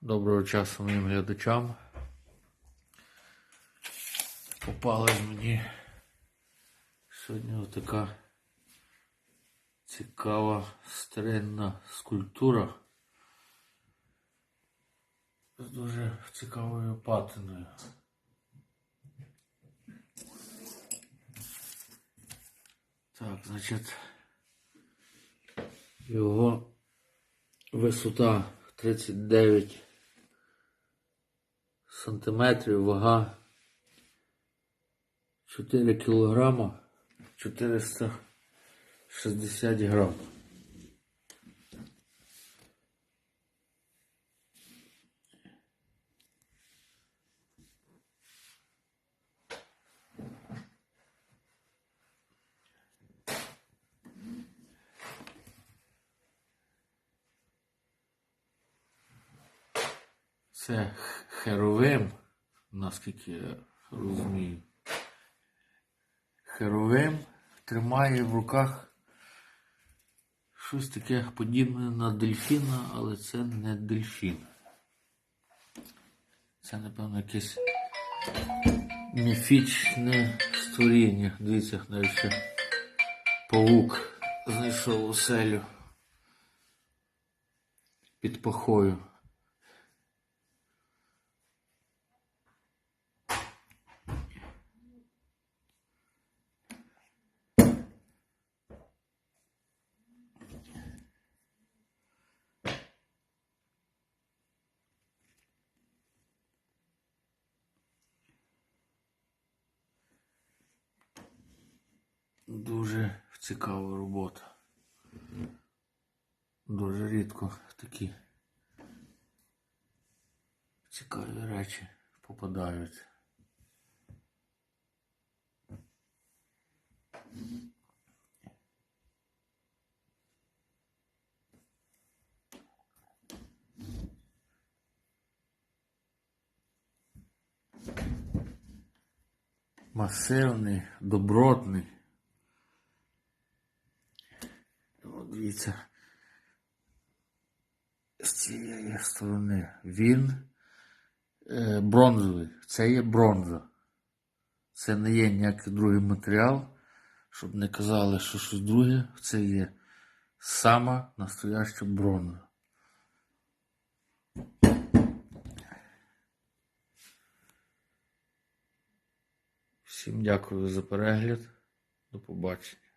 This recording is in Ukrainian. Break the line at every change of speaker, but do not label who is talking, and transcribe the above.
Доброго часу моїм глядачам. Попалась мені сьогодні така цікава старинна скульптура з дуже цікавою патиною. Так, значить, його висота 39 сантиметрів, вага 4 кілограма 460 грам. Це херовим, наскільки я розумію. Херовим тримає в руках щось таке подібне на дельфіна, але це не дельфін. Це, напевно, якесь міфічне створіння. Дивіться, навіть ще павук знайшов оселю під пахою. Дуже цікава робота. Дуже рідко такі цікаві речі попадають. Масивний, добротний. Дивіться, з цієї сторони він е, бронзовий. Це є бронза. Це не є ніякий другий матеріал, щоб не казали, що щось друге. Це є сама настояща бронза. Всім дякую за перегляд. До побачення.